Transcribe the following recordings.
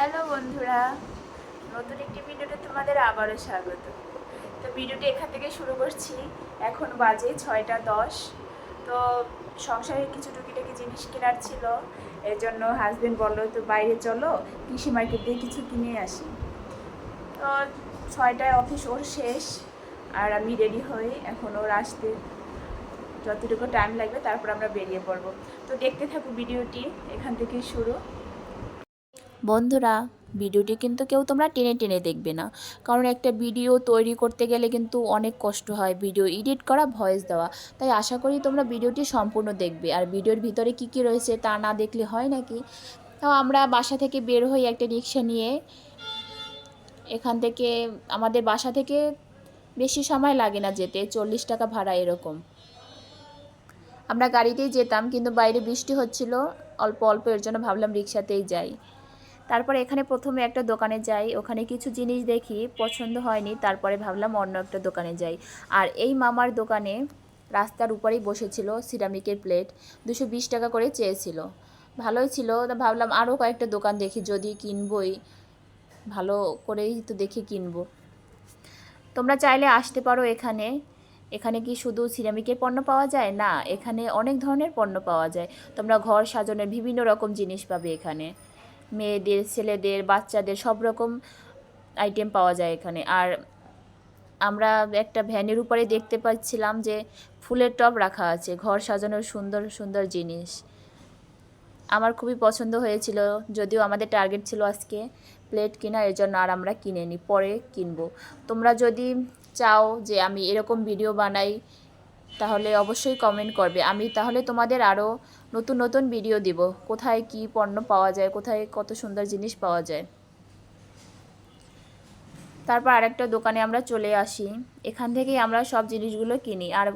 Hello বন্ধুরা, নতুন একটি ভিডিওতে তোমাদের আবারও স্বাগত। তো ভিডিওটি এখান থেকে শুরু করছি। এখন বাজে ছয়টা দশ। তো সংসারে কিছু টুকিটাকি জিনিস কেনার ছিল এর জন্য হাজবেন্ড বলল, তো বাইরে চলো, কৃষি মার্কেট দিয়ে কিছু কিনে আসি। তো ছয়টায় অফিস ওর শেষ, আর আমি রেডি হই এখন ওর আসতে। যতটুকু টাইম লাগবে, তারপর আমরা বেরিয়ে পড়ব। তো দেখতে থাকো ভিডিওটি, এখান থেকেই শুরু। বন্ধুরা, ভিডিওটি কিন্তু কেউ তোমরা টেনে টেনে দেখবে না। কারণ একটা ভিডিও তৈরি করতে গেলে কিন্তু অনেক কষ্ট হয় ভিডিও এডিট করা, ভয়েস দেওয়া। তাই আশা করি তোমরা ভিডিওটি সম্পূর্ণ দেখবে। আর ভিডিওর ভিতরে কি কি রয়েছে তা না দেখলে হয় নাকি? তাও আমরা বাসা থেকে বের হই একটা রিক্সা নিয়ে। এখান থেকে, আমাদের বাসা থেকে বেশি সময় লাগে না যেতে, চল্লিশ টাকা ভাড়া এরকম। আমরা গাড়িতেই যেতাম, কিন্তু বাইরে বৃষ্টি হচ্ছিল, অল্প অল্প এর জন্য ভাবলাম রিক্সাতেই যাই। তারপরে এখানে প্রথমে একটা দোকানে যাই, ওখানে কিছু জিনিস দেখি, পছন্দ হয়নি, তারপরে ভাবলাম অন্য একটা দোকানে যাই। আর এই মামার দোকানে রাস্তার উপরেই বসেছিল সিরামিকের প্লেট, দুশো বিশ টাকা করে চেয়েছিল। ভালোই ছিল ভাবলাম আরও কয়েকটা দোকান দেখি, যদি কিনবই, ভালো করেই তো দেখে কিনবো। তোমরা চাইলে আসতে পারো এখানে। এখানে কি শুধু সিরামিকের পণ্য পাওয়া যায়? না, এখানে অনেক ধরনের পণ্য পাওয়া যায়। তোমরা ঘর সাজানোর বিভিন্ন রকম জিনিস পাবে এখানে। মেয়েদের, ছেলেদের, বাচ্চাদের সব রকম আইটেম পাওয়া যায় এখানে। আর আমরা একটা ভ্যানের উপরে দেখতে পাচ্ছিলাম যে ফুলের টব রাখা আছে, ঘর সাজানোর সুন্দর সুন্দর জিনিস। আমার খুবই পছন্দ হয়েছিল, যদিও আমাদের টার্গেট ছিল আজকে প্লেট কেনা এর জন্য আর আমরা কিনে নিই পরে কিনবো। তোমরা যদি চাও যে আমি এরকম ভিডিও বানাই তাহলে অবশ্যই কমেন্ট করবে। আমি তাহলে তোমাদের আরও নতুন নতুন ভিডিও দিব। কোথায় কি পণ্য পাওয়া যায়, কোথায় কত সুন্দর জিনিস পাওয়া যায়। তারপর আরেকটা দোকানে আমরা চলে আসি। এখান থেকেই আমরা সব জিনিসগুলো কিনি, আর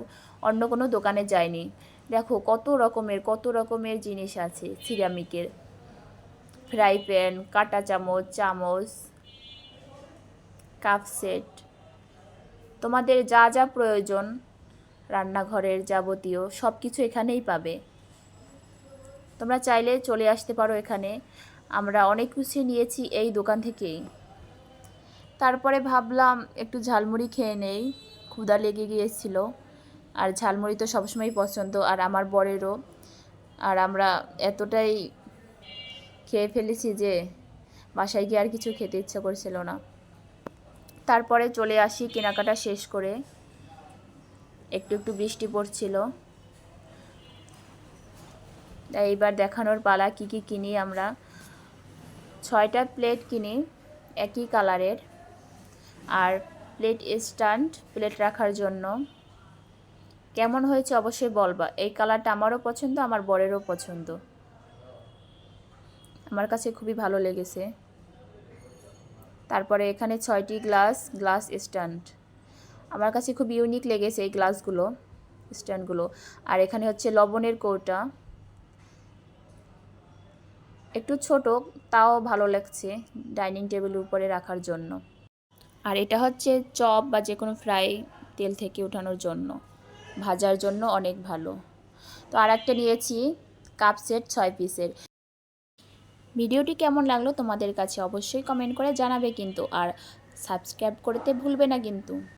অন্য কোনো দোকানে যাইনি। দেখো, কত রকমের কত রকমের জিনিস আছে সিরামিকের। ফ্রাই প্যান, কাঁটা চামচ চামচ, কাপ সেট। তোমাদের যা যা প্রয়োজন রান্নাঘরের যাবতীয় সব কিছু এখানেই পাবে। তোমরা চাইলে চলে আসতে পারো এখানে। আমরা অনেক কিছু নিয়েছি এই দোকান থেকেই। তারপরে ভাবলাম একটু ঝালমুড়ি খেয়ে নেই ক্ষুদা লেগে গিয়েছিল। আর ঝালমুড়ি তো সবসময়ই পছন্দ, আর আমার বরেরও। আর আমরা এতটাই খেয়ে ফেলেছি যে বাসায় গিয়ে আর কিছু খেতে ইচ্ছা করছিল না। তারপরে চলে আসি কেনাকাটা শেষ করে। একটু একটু বৃষ্টি পড়ছিল। তাই এইবার দেখানোর পালা কি কি কিনি আমরা। ছয়টা প্লেট কিনি, একই কালারের। আর প্লেট স্ট্যান্ড, প্লেট রাখার জন্য। কেমন হয়েছে অবশ্যই বলবা। এই কালারটা আমারও পছন্দ, আমার বরেরও পছন্দ। আমার কাছে খুবই ভালো লেগেছে। তারপরে এখানে ছয়টি গ্লাস গ্লাস স্ট্যান্ড। আমার কাছে খুব ইউনিক লেগেছে এই গ্লাসগুলো স্ট্যান্ডগুলো আর এখানে হচ্ছে লবণের কৌটা। একটু ছোট, তাও ভালো লাগছে ডাইনিং টেবিলের উপরে রাখার জন্য। আর এটা হচ্ছে চপ বা যে কোনো ফ্রাই তেল থেকে ওঠানোর জন্য। ভাজার জন্য অনেক ভালো। তো আর একটা নিয়েছি কাপ সেট ছয় পিসের ভিডিওটি কেমন লাগল তোমাদের কাছে অবশ্যই কমেন্ট করে জানাবে কিন্তু, আর সাবস্ক্রাইব করতে ভুলবে না কিন্তু।